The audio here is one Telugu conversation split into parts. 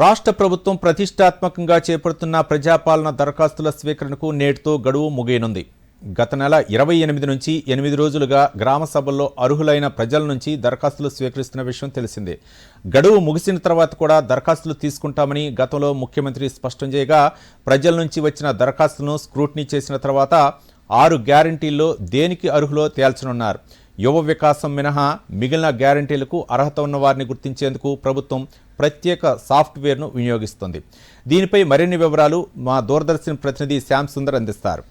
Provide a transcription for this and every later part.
రాష్ట్ర ప్రభుత్వం ప్రతిష్టాత్మకంగా చేపడుతున్న ప్రజాపాలన దరఖాస్తుల స్వీకరణకు నేటితో గడువు ముగియనుంది. గత నెల ఇరవై ఎనిమిది నుంచి ఎనిమిది రోజులుగా గ్రామ సభల్లో అర్హులైన ప్రజల నుంచి దరఖాస్తులు స్వీకరిస్తున్న విషయం తెలిసిందే. గడువు ముగిసిన తర్వాత కూడా దరఖాస్తులు తీసుకుంటామని గతంలో ముఖ్యమంత్రి స్పష్టం చేయగా ప్రజల నుంచి వచ్చిన దరఖాస్తులను స్క్రూటినీ చేసిన తర్వాత ఆరు గ్యారంటీల్లో దేనికి అర్హులో తేల్చనున్నారు. యువ వికాసం మినహా మిగిలిన గ్యారంటీలకు అర్హత ఉన్న వారిని గుర్తించేందుకు ప్రభుత్వం ప్రత్యేక సాఫ్ట్వేర్ను వినియోగిస్తుంది. దీనిపై మరిన్ని వివరాలు మా దూరదర్శన్ ప్రతినిధి శ్యామ్ సుందర్ అందిస్తారు.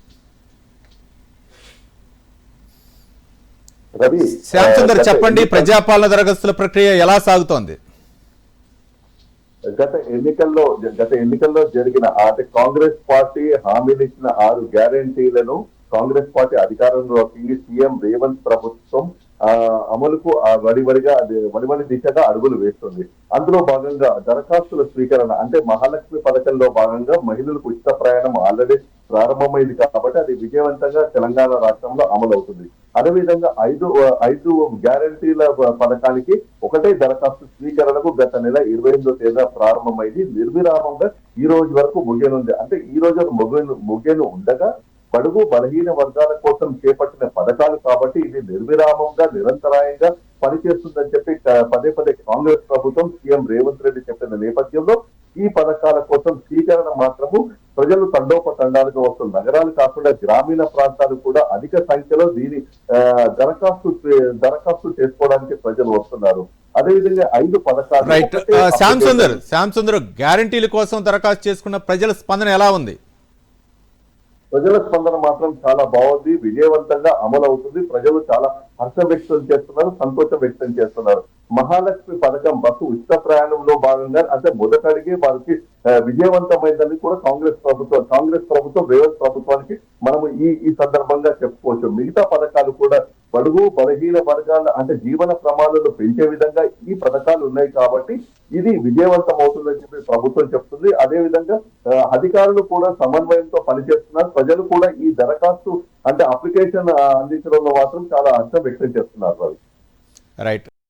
శ్యామ్ సుందర్ చెప్పండి ప్రజాపాలన దరఖాస్తుల ప్రక్రియ ఎలా సాగుతోంది? గత ఎన్నికల్లో గత ఎన్నికల్లో జరిగిన అంటే కాంగ్రెస్ పార్టీ హామీలు ఇచ్చిన ఆరు గ్యారంటీలను కాంగ్రెస్ పార్టీ అధికారంలోకి సీఎం రేవంత్ ప్రభుత్వం అమలుకు వడివడిగా అది వడివడి దిశగా అడుగులు వేస్తుంది. అందులో భాగంగా దరఖాస్తుల స్వీకరణ అంటే మహాలక్ష్మి పథకంలో భాగంగా మహిళలకు ఉచిత ప్రయాణం ఆల్రెడీ ప్రారంభమైంది కాబట్టి అది విజయవంతంగా తెలంగాణ రాష్ట్రంలో అమలవుతుంది. అదేవిధంగా ఐదు ఐదు గ్యారంటీల పథకానికి ఒకటే దరఖాస్తు స్వీకరణకు గత నెల ఇరవై ఎనిమిదో తేదీన ప్రారంభమైంది. నిర్విరామంగా ఈ రోజు వరకు ముగియనుంది. అంటే ఈ రోజు ముగియను ముగియను ఉండగా బడుగు బలహీన వర్గాల కోసం చేపట్టిన పథకాలు కాబట్టి ఇది నిర్విరామంగా నిరంతరాయంగా పనిచేస్తుందని చెప్పి పదే పదే కాంగ్రెస్ ప్రభుత్వం సీఎం రేవంత్ రెడ్డి చెప్పిన నేపథ్యంలో ఈ పథకాల కోసం స్వీకరణ మాత్రము ప్రజలు తండోపతండాలుగా వస్తున్న నగరాలు కాకుండా గ్రామీణ ప్రాంతాలు కూడా అధిక సంఖ్యలో దీని ఆ, దరఖాస్తు దరఖాస్తు చేసుకోవడానికి ప్రజలు వస్తున్నారు. అదేవిధంగా ఐదు పథకాలు శ్యామ్ సుందర్ శ్యామ్ సుందర్ గ్యారంటీల కోసం దరఖాస్తు చేసుకున్న ప్రజల స్పందన ఎలా ఉంది? ప్రజల స్పందన మాత్రం చాలా బాగుంది విజయవంతంగా అమలు అవుతుంది ప్రజలు చాలా హర్షం వ్యక్తం చేస్తున్నారు సంతోషం వ్యక్తం చేస్తున్నారు. మహాలక్ష్మి పథకం బస్సు ఉచిత ప్రయాణంలో భాగంగా అంటే మొదటడిగే వారికి విజయవంతమైందని కూడా కాంగ్రెస్ ప్రభుత్వం కాంగ్రెస్ ప్రభుత్వం రేవంత్ ప్రభుత్వానికి మనము ఈ ఈ సందర్భంగా చెప్పుకోవచ్చు. మిగతా పథకాలు బడుగు బలహీన వర్గాల అంటే జీవన ప్రమాణాలు పెంచే విధంగా ఈ పథకాలు ఉన్నాయి కాబట్టి ఇది విజయవంతం అవుతుందని చెప్పి ప్రభుత్వం చెప్తుంది. అదే విధంగా అధికారులు కూడా సమన్వయంతో పనిచేస్తున్నారు. ప్రజలు కూడా ఈ దరఖాస్తు అంటే అప్లికేషన్ అందించడంలో మాత్రం చాలా అర్థం వ్యక్తం చేస్తున్నారు రైట్